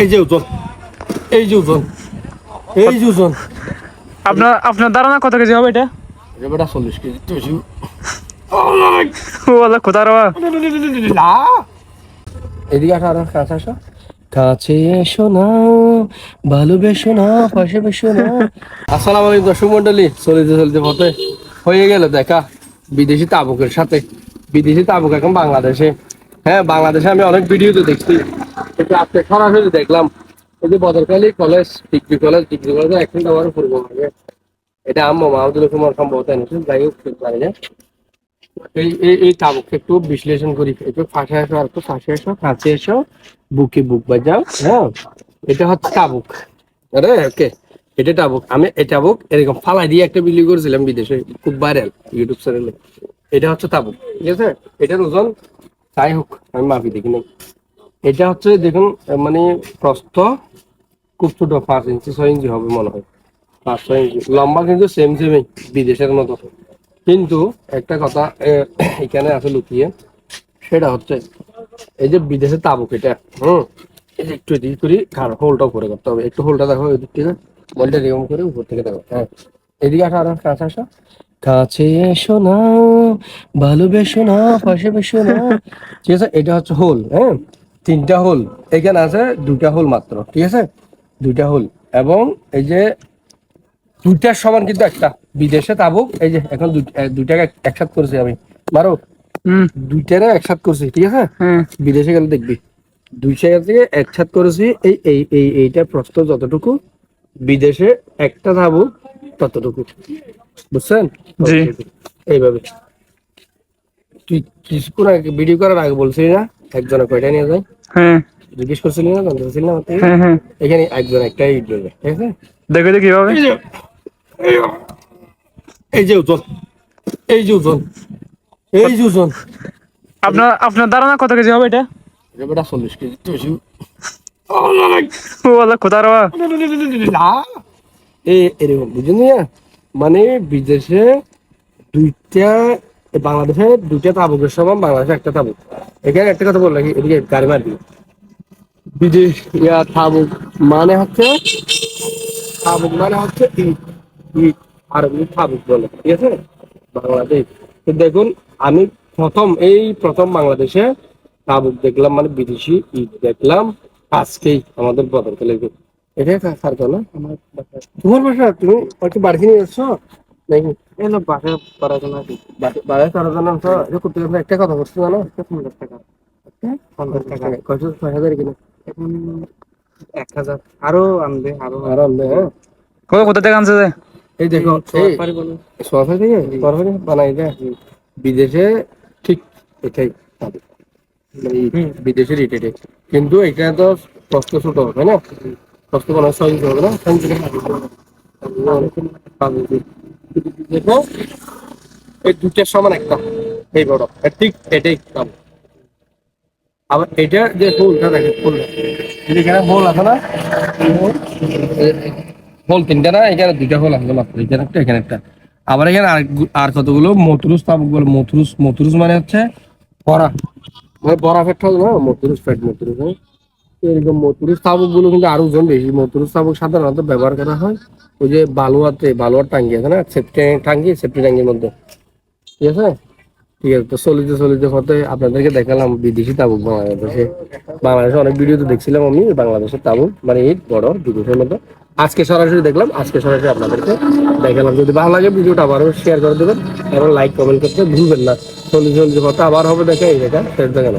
এই যে ওজন। এই যে ওজন। এই যে ওজন। আপনার আপনার ধারণা কত কেজি হবে এটা? এবারটা চল্লিশ কেজি বেশি। রবা না এদিকে আসো আরও কাছে আসো কাছে এসো না ভালোবেসো না পাশে বেসো না। আসসালামু আলাইকুম দর্শক মন্ডলী চলিতে চলিতে পথে হয়ে গেল দেখা। বিদেশি তাবুকের সাথে। বিদেশি তাবুক এখন বাংলাদেশে। হ্যাঁ বাংলাদেশে আমি অনেক ভিডিও তো দেখছি। কিন্তু আজকে সরাসরি দেখলাম, এই যে বদরকালী কলেজ, ডিগ্রি কলেজ, ডিগ্রি কলেজে এখন আমার পূর্ব ভাগে এটা আম্মা মাহমুদুল কুমার সম্ভবত এনেছেন, যাই হোক জানি না। এই এই তাবুককে একটু বিশ্লেষণ করি। একটু ফাঁসে আসো আর একটু ফাঁসে আসো কাছে এসো, বুকে বুক বাজাও হ্যাঁ? এটা হচ্ছে তাবুক। আরে, ওকে, এটা তাবুক। আমি, এই তাবুক, এরকম ফালাই দিয়ে একটা বিলি করেছিলাম বিদেশে, খুব ভাইরাল ইউটিউব চ্যানেলে এটা হচ্ছে তাবুক, ঠিক আছে? এটার ওজন যাই হোক, আমি মাপি দেখি নাই। এটা হচ্ছে দেখুন মানে প্রস্থ খুব ছোট, পাঁচ ইঞ্চি, ছয় ইঞ্চি হবে মনে হয়। পাঁচ, ছয় ইঞ্চি, লম্বা কিন্তু সেম সেমই বিদেশের মতো। কিন্তু একটা কথা এখানে আছে লুকিয়ে, সেটা হচ্ছে, এই যে বিদেশে তাবুক এটা, হুম একটু এদিক করি কারও হোলটা উপরে করতে হবে। একটু হোলটা দেখো এদিক থেকে, বলটা এরকম করে উপর থেকে দেখো হ্যাঁ। এদিকে আসো, আরও কাছে আসো। কাছে এসো না ভালোবেসো না পাশে বেসো না। ঠিক আছে এটা হচ্ছে হোল হ্যাঁ? তিনটা হোল এখানে আছে দুটা হোল মাত্র ঠিক আছে? দুইটা হোল এবং এই যে দুইটার সমান কিন্তু একটা বিদেশে তাবুক এই যে এখন দুই- দুইটাকে এক- একসাথ করেছি আমি। মারো? হুম। দুইটারে একসাথ করছি ঠিক আছে? বিদেশে গেলে দেখবি দুই জায়গা থেকে একসাথ করেছি এই এই এই এইটা প্রস্থ যতটুকু বিদেশে একটা তাবুক ততটুকু। বুঝছেন? জি। এইভাবে। তুই কিছুক্ষণ আগে ভিডিও করার আগে বলছিলি না একজনে কয়টা নিয়ে যায়? হ্যাঁ। জিজ্ঞেস করছিলি না জানতে পারছিলি না হ্যাঁ হ্যাঁ। এখানে একজন একটাই ইট দেবে ঠিক আছে? দেখো দেখি কীভাবে। এই যে ওজন এই যে ওজন এই যে ওজন। আপনার আপনার ধারণা কত কেজি হবে এটা? এবারটা চল্লিশ কেজি বেশি। ও আল্লাহ কোথায় না এ এরকম বুঝুন মানে বিদেশে দুইটা বাংলাদেশে দুইটা তাবুকের সমান, বাংলাদেশে একটা তাবুক। এখানে একটা কথা বললাম, এদিকে গাড়ি মারবি বিদেশ, ইয়া, তাবুক মানে হচ্ছে, তাবুক মানে হচ্ছে ঈদ ইট, আরবি তাবুক বলে, ঠিক আছে? বাংলাদেশ। তো দেখুন, আমি প্রথম, এই প্রথম বাংলাদেশে তাবুক দেখলাম মানে বিদেশি ঈদ দেখলাম। আজকেই আমাদের বদর কেলে এটা কার না আমার তোমার বাসা তুমি হয়তো বাড়ি নিয়ে এসছো? নাকি? এলো বাসা করার জন্য বাড়ি করার জন্য আনছো? এটা করতে গেলে একটা কথা করছ জানো? পঞ্চাশ টাকা। পঞ্চাশ টাকা। কয়শো ছয় হাজার কিনা এখন এক হাজার। আরও আনবে আরও আর আনবে হ্যাঁ? কোথা থেকে আনছে যে? এই দেখো এই সরকারি থেকে? সরকারি বানাই দেয় বিদেশে ঠিক এটাই বিদেশের ইট কিন্তু এটা তো কষ্ট ছোট হবে না? হবে না দেখো এই দুটার সমান একটা এই বড় ঠিক এটাই আবার যে দেখে এখানে হোল আছে না হোল তিনটা না এখানে দুইটা হোল আছে মাত্র এখানে একটা এখানে একটা আবার এখানে আর আর কতগুলো মথুরুস তাবুক বলে মথুরুস মথুরুস মানে হচ্ছে বরা মানে বরা ফেট হবে না মথুরুস ফেট মথুরুস হ্যাঁ এরকম মথুরুস তাবুকগুলো কিন্তু আরও ওজন বেশি। মথুরুস তাবুক সাধারণত ব্যবহার করা হয় ওই যে বালুয়াতে, বালুয়ার টাঙ্গি আছে না? সেফটি টাঙ্গি সেফটি টাঙ্গির মধ্যে। ঠিক আছে? ঠিক আছে, তো চলিতে চলিতে পথে আপনাদেরকে দেখালাম বিদেশি তাবুক বাংলাদেশে। বাংলাদেশে অনেক ভিডিও তো দেখছিলাম আমি, বাংলাদেশের তাবুক মানে এই বড় বিদেশের মতো। আজকে সরাসরি দেখলাম, আজকে সরাসরি আপনাদেরকে দেখালাম। যদি ভালো লাগে ভিডিওটা আবারও শেয়ার করে দেবেন, এবং লাইক কমেন্ট করতে ভুলবেন না। চল্লিশ চল্লিশ পথে আবার হবে দেখে এই দেখা শেষ দেখা